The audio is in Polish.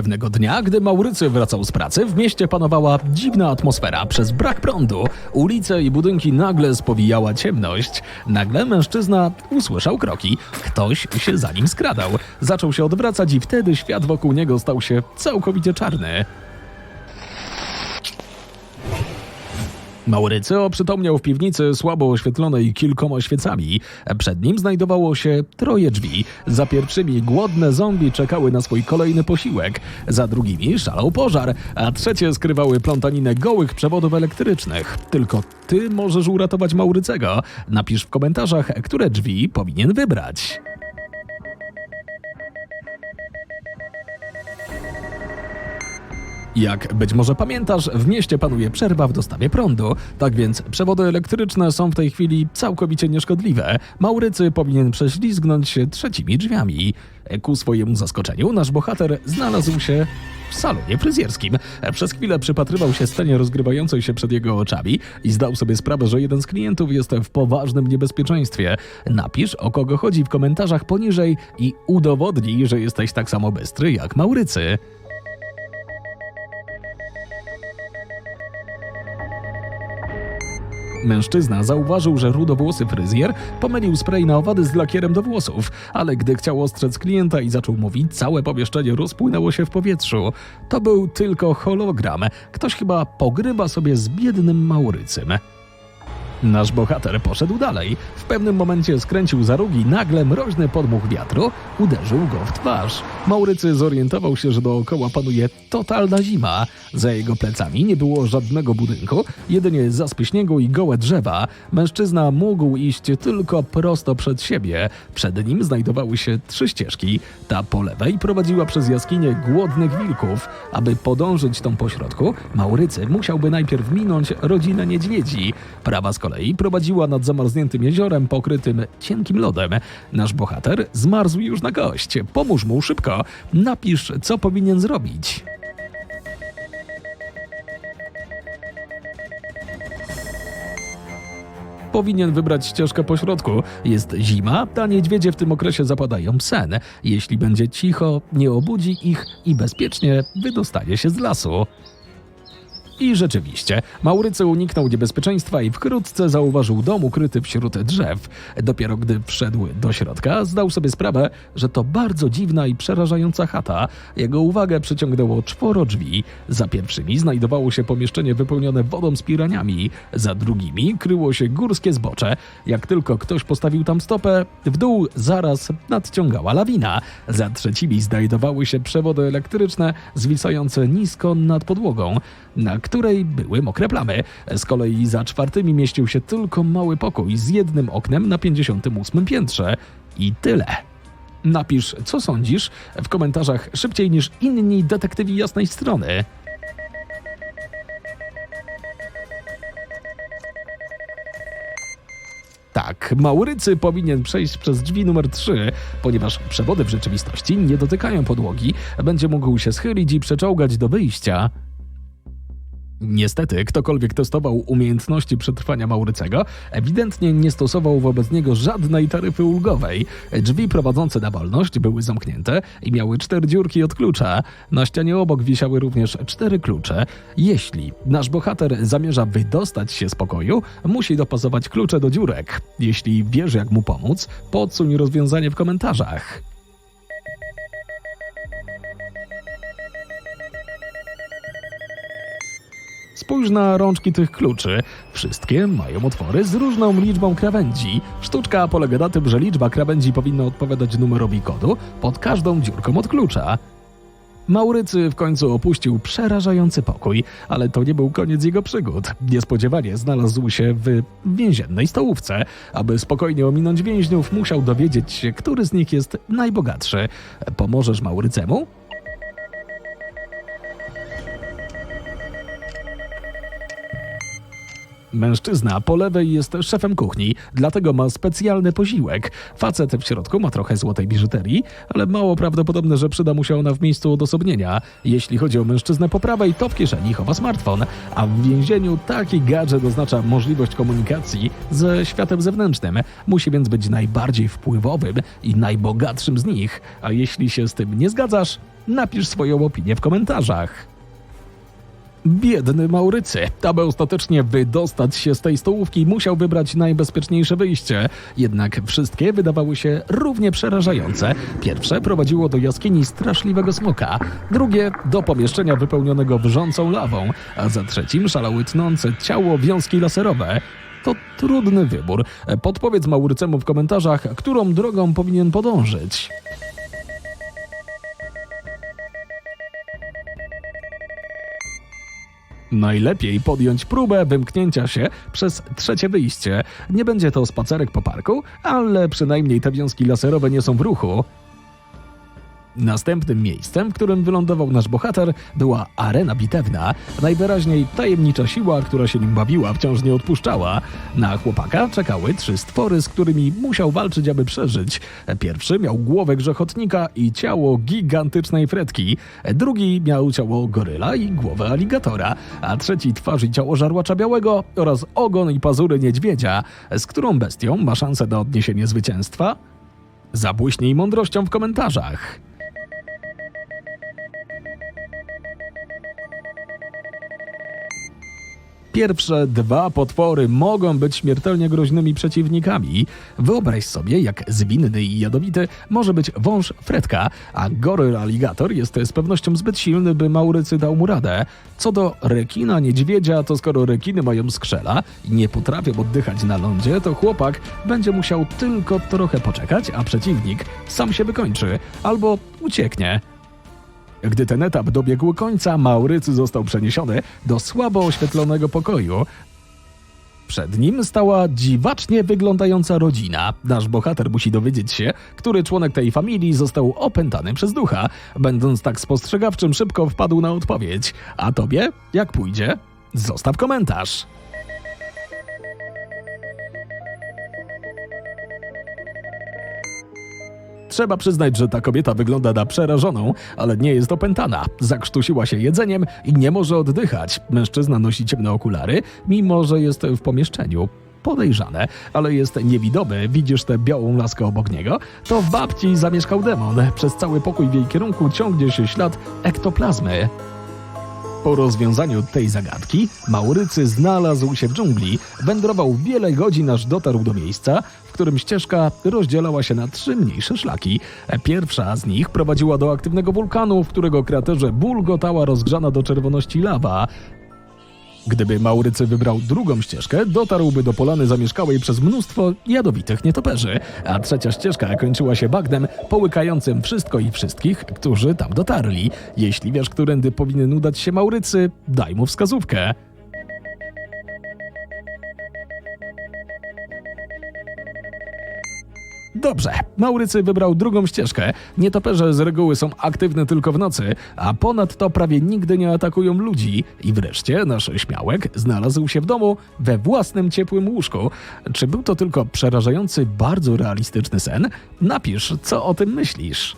Pewnego dnia, gdy Maurycy wracał z pracy, w mieście panowała dziwna atmosfera. Przez brak prądu ulice i budynki nagle spowijała ciemność. Nagle mężczyzna usłyszał kroki. Ktoś się za nim skradał. Zaczął się odwracać i wtedy świat wokół niego stał się całkowicie czarny. Maurycy oprzytomniał w piwnicy słabo oświetlonej kilkoma świecami. Przed nim znajdowało się troje drzwi. Za pierwszymi głodne zombie czekały na swój kolejny posiłek, za drugimi szalał pożar, a trzecie skrywały plątaninę gołych przewodów elektrycznych. Tylko ty możesz uratować Maurycego. Napisz w komentarzach, które drzwi powinien wybrać. Jak być może pamiętasz, w mieście panuje przerwa w dostawie prądu, tak więc przewody elektryczne są w tej chwili całkowicie nieszkodliwe. Maurycy powinien prześlizgnąć się trzecimi drzwiami. Ku swojemu zaskoczeniu nasz bohater znalazł się w salonie fryzjerskim. Przez chwilę przypatrywał się scenie rozgrywającej się przed jego oczami i zdał sobie sprawę, że jeden z klientów jest w poważnym niebezpieczeństwie. Napisz o kogo chodzi w komentarzach poniżej i udowodnij, że jesteś tak samo bystry jak Maurycy. Mężczyzna zauważył, że rudowłosy fryzjer pomylił spray na owady z lakierem do włosów, ale gdy chciał ostrzec klienta i zaczął mówić, całe pomieszczenie rozpłynęło się w powietrzu. To był tylko hologram. Ktoś chyba pogrywa sobie z biednym Maurycym. Nasz bohater poszedł dalej. W pewnym momencie skręcił za rogi, nagle mroźny podmuch wiatru uderzył go w twarz. Maurycy zorientował się, że dookoła panuje totalna zima. Za jego plecami nie było żadnego budynku, jedynie zaspy śniegu i gołe drzewa. Mężczyzna mógł iść tylko prosto przed siebie. Przed nim znajdowały się trzy ścieżki. Ta po lewej prowadziła przez jaskinię głodnych wilków. Aby podążyć tą pośrodku, Maurycy musiałby najpierw minąć rodzinę niedźwiedzi. Prawa z kolei prowadziła nad zamarzniętym jeziorem pokrytym cienkim lodem. Nasz bohater zmarzł już na gość. Pomóż mu szybko. Napisz, co powinien zrobić. Powinien wybrać ścieżkę pośrodku. Jest zima, a niedźwiedzie w tym okresie zapadają sen. Jeśli będzie cicho, nie obudzi ich i bezpiecznie wydostanie się z lasu. I rzeczywiście, Maurycy uniknął niebezpieczeństwa i wkrótce zauważył dom ukryty wśród drzew. Dopiero gdy wszedł do środka, zdał sobie sprawę, że to bardzo dziwna i przerażająca chata. Jego uwagę przyciągnęło czworo drzwi. Za pierwszymi znajdowało się pomieszczenie wypełnione wodą z piraniami, za drugimi kryło się górskie zbocze. Jak tylko ktoś postawił tam stopę, w dół zaraz nadciągała lawina. Za trzecimi znajdowały się przewody elektryczne zwisające nisko nad podłogą, na której były mokre plamy. Z kolei za czwartymi mieścił się tylko mały pokój z jednym oknem na 58 piętrze. I tyle. Napisz, co sądzisz w komentarzach szybciej niż inni detektywi jasnej strony. Tak, Maurycy powinien przejść przez drzwi numer 3, ponieważ przewody w rzeczywistości nie dotykają podłogi, będzie mógł się schylić i przeczołgać do wyjścia. Niestety, ktokolwiek testował umiejętności przetrwania Maurycego, ewidentnie nie stosował wobec niego żadnej taryfy ulgowej. Drzwi prowadzące na wolność były zamknięte i miały cztery dziurki od klucza. Na ścianie obok wisiały również cztery klucze. Jeśli nasz bohater zamierza wydostać się z pokoju, musi dopasować klucze do dziurek. Jeśli wiesz, jak mu pomóc, podsuń rozwiązanie w komentarzach. Spójrz na rączki tych kluczy. Wszystkie mają otwory z różną liczbą krawędzi. Sztuczka polega na tym, że liczba krawędzi powinna odpowiadać numerowi kodu pod każdą dziurką od klucza. Maurycy w końcu opuścił przerażający pokój, ale to nie był koniec jego przygód. Niespodziewanie znalazł się w więziennej stołówce. Aby spokojnie ominąć więźniów, musiał dowiedzieć się, który z nich jest najbogatszy. Pomożesz Maurycemu? Mężczyzna po lewej jest szefem kuchni, dlatego ma specjalny posiłek. Facet w środku ma trochę złotej biżuterii, ale mało prawdopodobne, że przyda mu się ona w miejscu odosobnienia. Jeśli chodzi o mężczyznę po prawej, to w kieszeni chowa smartfon, a w więzieniu taki gadżet oznacza możliwość komunikacji ze światem zewnętrznym. Musi więc być najbardziej wpływowym i najbogatszym z nich. A jeśli się z tym nie zgadzasz, napisz swoją opinię w komentarzach. Biedny Maurycy, aby ostatecznie wydostać się z tej stołówki, musiał wybrać najbezpieczniejsze wyjście. Jednak wszystkie wydawały się równie przerażające. Pierwsze prowadziło do jaskini straszliwego smoka, drugie do pomieszczenia wypełnionego wrzącą lawą, a za trzecim szalały tnące ciało wiązki laserowe. To trudny wybór. Podpowiedz Maurycemu w komentarzach, którą drogą powinien podążyć. Najlepiej podjąć próbę wymknięcia się przez trzecie wyjście. Nie będzie to spacerek po parku, ale przynajmniej te wiązki laserowe nie są w ruchu. Następnym miejscem, w którym wylądował nasz bohater, była arena bitewna. Najwyraźniej tajemnicza siła, która się nim bawiła, wciąż nie odpuszczała. Na chłopaka czekały trzy stwory, z którymi musiał walczyć, aby przeżyć. Pierwszy miał głowę grzechotnika i ciało gigantycznej fretki. Drugi miał ciało goryla i głowę aligatora, a trzeci twarz i ciało żarłacza białego oraz ogon i pazury niedźwiedzia. Z którą bestią ma szansę na odniesienie zwycięstwa? Zabłyśnij mądrością w komentarzach. Pierwsze dwa potwory mogą być śmiertelnie groźnymi przeciwnikami. Wyobraź sobie, jak zwinny i jadowity może być wąż Fredka, a goryl aligator jest z pewnością zbyt silny, by Maurycy dał mu radę. Co do rekina niedźwiedzia, to skoro rekiny mają skrzela i nie potrafią oddychać na lądzie, to chłopak będzie musiał tylko trochę poczekać, a przeciwnik sam się wykończy albo ucieknie. Gdy ten etap dobiegł końca, Maurycy został przeniesiony do słabo oświetlonego pokoju. Przed nim stała dziwacznie wyglądająca rodzina. Nasz bohater musi dowiedzieć się, który członek tej familii został opętany przez ducha. Będąc tak spostrzegawczym, szybko wpadł na odpowiedź. A tobie, jak pójdzie? Zostaw komentarz. Trzeba przyznać, że ta kobieta wygląda na przerażoną, ale nie jest opętana. Zakrztusiła się jedzeniem i nie może oddychać. Mężczyzna nosi ciemne okulary, mimo że jest w pomieszczeniu. Podejrzane, ale jest niewidomy. Widzisz tę białą laskę obok niego? To w babci zamieszkał demon. Przez cały pokój w jej kierunku ciągnie się ślad ektoplazmy. Po rozwiązaniu tej zagadki Maurycy znalazł się w dżungli, wędrował wiele godzin aż dotarł do miejsca, w którym ścieżka rozdzielała się na trzy mniejsze szlaki. Pierwsza z nich prowadziła do aktywnego wulkanu, w którego kraterze bulgotała rozgrzana do czerwoności lawa. Gdyby Maurycy wybrał drugą ścieżkę, dotarłby do polany zamieszkałej przez mnóstwo jadowitych nietoperzy, a trzecia ścieżka kończyła się bagnem połykającym wszystko i wszystkich, którzy tam dotarli. Jeśli wiesz, którędy powinien udać się Maurycy, daj mu wskazówkę. Dobrze, Maurycy wybrał drugą ścieżkę. Nietoperze z reguły są aktywne tylko w nocy, a ponadto prawie nigdy nie atakują ludzi. I wreszcie nasz śmiałek znalazł się w domu we własnym ciepłym łóżku. Czy był to tylko przerażający, bardzo realistyczny sen? Napisz, co o tym myślisz.